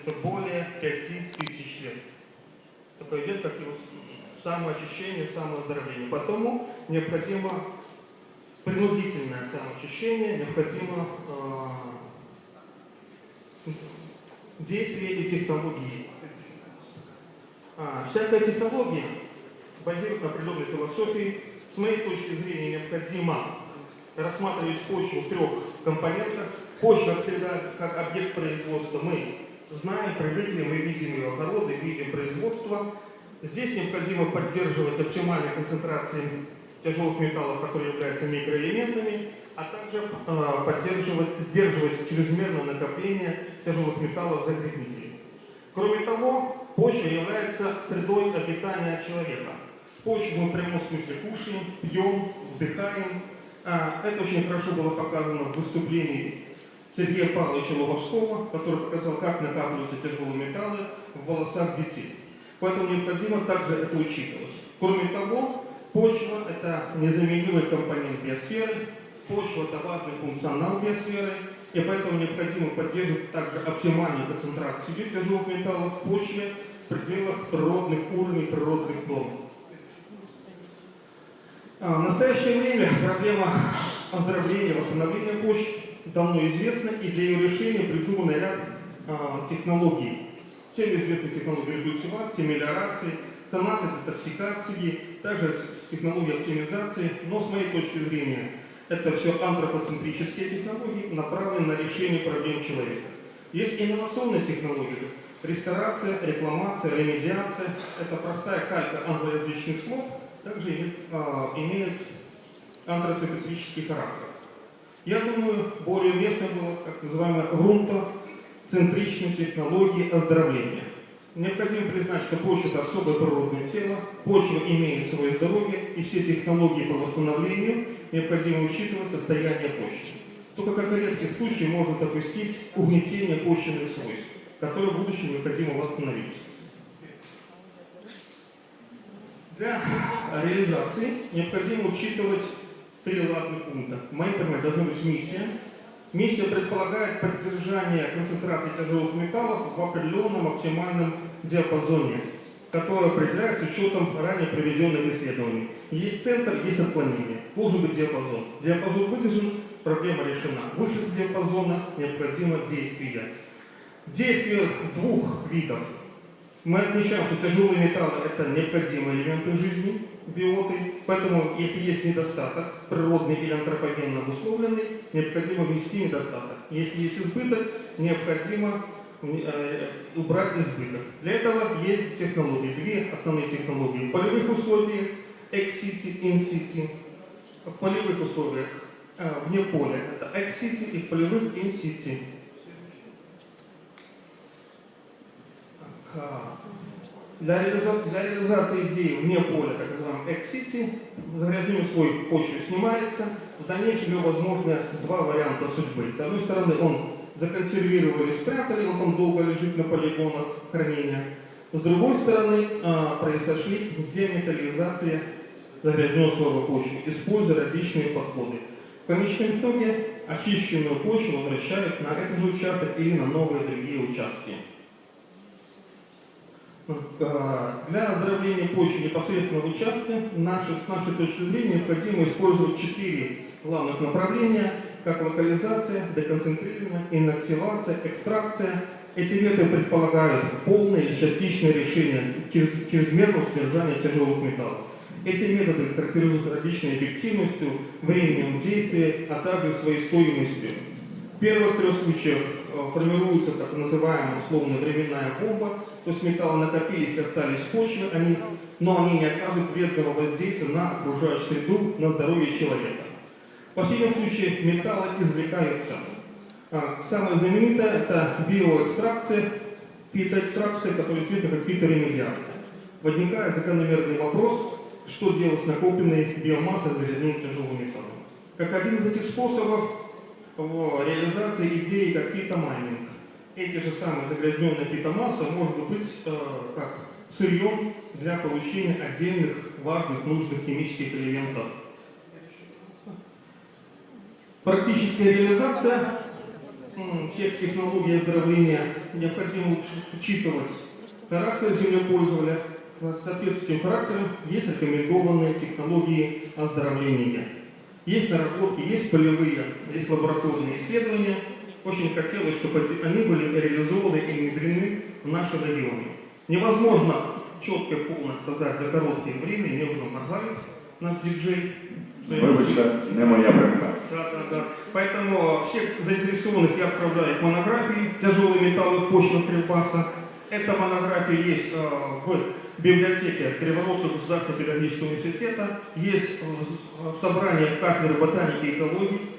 используется более 5000 лет. Такое идет как его самоочищение, самооздоровление. Потому необходимо принудительное самоочищение, необходимо э, действие и технологии. А, всякая технология базирует на определенной философии. С моей точки зрения необходимо рассматривать почву в трех компонентах. Почва всегда как объект производства. Мы знаем, привыкли, мы видим ее огороды, видим производство. Здесь необходимо поддерживать оптимальные концентрации тяжелых металлов, которые являются микроэлементами, а также э, поддерживать, сдерживать чрезмерное накопление тяжелых металлов загрязнителей. Кроме того, почва является средой обитания человека. Почву мы в прямом смысле кушаем, пьем, вдыхаем. А, это очень хорошо было показано в выступлении Сергея Павловича Логовского, который показал, как накапливаются тяжелые металлы в волосах детей. Поэтому необходимо также это учитывать. Кроме того, почва – это незаменимый компонент биосферы, почва – это важный функционал биосферы, и поэтому необходимо поддерживать также оптимальную концентрацию тяжелых металлов в почве в пределах природных уровней, природных норм. А, В настоящее время проблема оздоровления, восстановления почв давно известна, и для ее решения придуман ряд а, технологий. Всем известны технологии рекультивации, мелиорации, санации, детоксикации, также технологии оптимизации, но с моей точки зрения это все антропоцентрические технологии, направленные на решение проблем человека. Есть инновационные технологии, ресторация, рекламация, ремедиация. Это простая калька англоязычных слов, также имеет, а, имеет антроцентрический характер. Я думаю, более уместно было, так называемая грунтоцентричные технологии оздоровления. Необходимо признать, что почва – это особое природное тело, почва имеет свое здоровье, и все технологии по восстановлению необходимо учитывать состояние почвы. Только как редкий случай можно допустить угнетение почвенных свойств, которые в будущем необходимо восстановить. Для реализации необходимо учитывать три главных пункта. В понимании должна быть миссия. Миссия предполагает поддержание концентрации тяжелых металлов в определенном оптимальном диапазоне, который определяется с учетом ранее проведенных исследований. Есть центр, есть отклонение. Должен быть диапазон. Диапазон выдержан, проблема решена. Выше диапазона необходимо действие. Действие двух видов мы отмечаем, что тяжелые металлы – это необходимые элементы жизни, биоты, поэтому если есть недостаток, природный или антропогенно обусловленный, необходимо внести недостаток. Если есть избыток, необходимо э, убрать избыток. Для этого есть технологии, две основные технологии. В полевых условиях, ex-city, in-city, в полевых условиях, э, вне поля, это ex-city и в полевых in-city. Для, реализа- для реализации идеи вне поля, так называемый экс-сити, загрязненный слой почвы снимается. В дальнейшем его возможны два варианта судьбы. С одной стороны, он законсервировали, спрятали, он там долго лежит на полигонах хранения. С другой стороны, а, произошли деметаллизация загрязненного слоя почвы, используя различные подходы. В конечном итоге очищенную почву возвращают на этот же участок или на новые другие участки. Э, Для оздоровления почвы непосредственно в участке наши, с нашей точки зрения необходимо использовать четыре главных направления, как локализация, деконцентрирование, инактивация, экстракция. Эти методы предполагают полное или частичное решение чрез- чрезмерного содержания тяжелых металлов. Эти методы характеризуются различной эффективностью, временем действия, а также своей стоимостью. В первых трех случаях формируется так называемая условно временная бомба, то есть металлы накопились и остались в почве, они, но они не оказывают вредного воздействия на окружающую среду, на здоровье человека. В последнем случае металлы извлекаются. А, Самое знаменитое это биоэкстракция, фитоэкстракция, которая известна как фиторемедиация. Возникает закономерный вопрос, что делать с накопленной биомассой загрязненным тяжелым металлом. Как один из этих способов в реализации идеи как фитомайнинг. Эти же самые загрязненные фитомассы может быть э, как сырьем для получения отдельных важных нужных химических элементов. Практическая реализация всех технологий оздоровления необходимо учитывать характер землепользователя. Соответствующим характером есть рекомендованные технологии оздоровления. Есть наработки, есть полевые, есть лабораторные исследования. Очень хотелось, чтобы они были реализованы и внедрены в нашем регионе. Невозможно четко и полно сказать за короткое время, не было Маргарит, наш диджей. Вибачте, не моя брехня. Да, да, да. Поэтому всех заинтересованных я отправляю к монографии «Тяжелые металлы в почвах Кривбаса». Эта монография есть э, в библиотеке Криворожского государственного педагогического университета, есть в в собрании кафедры ботаники и экологии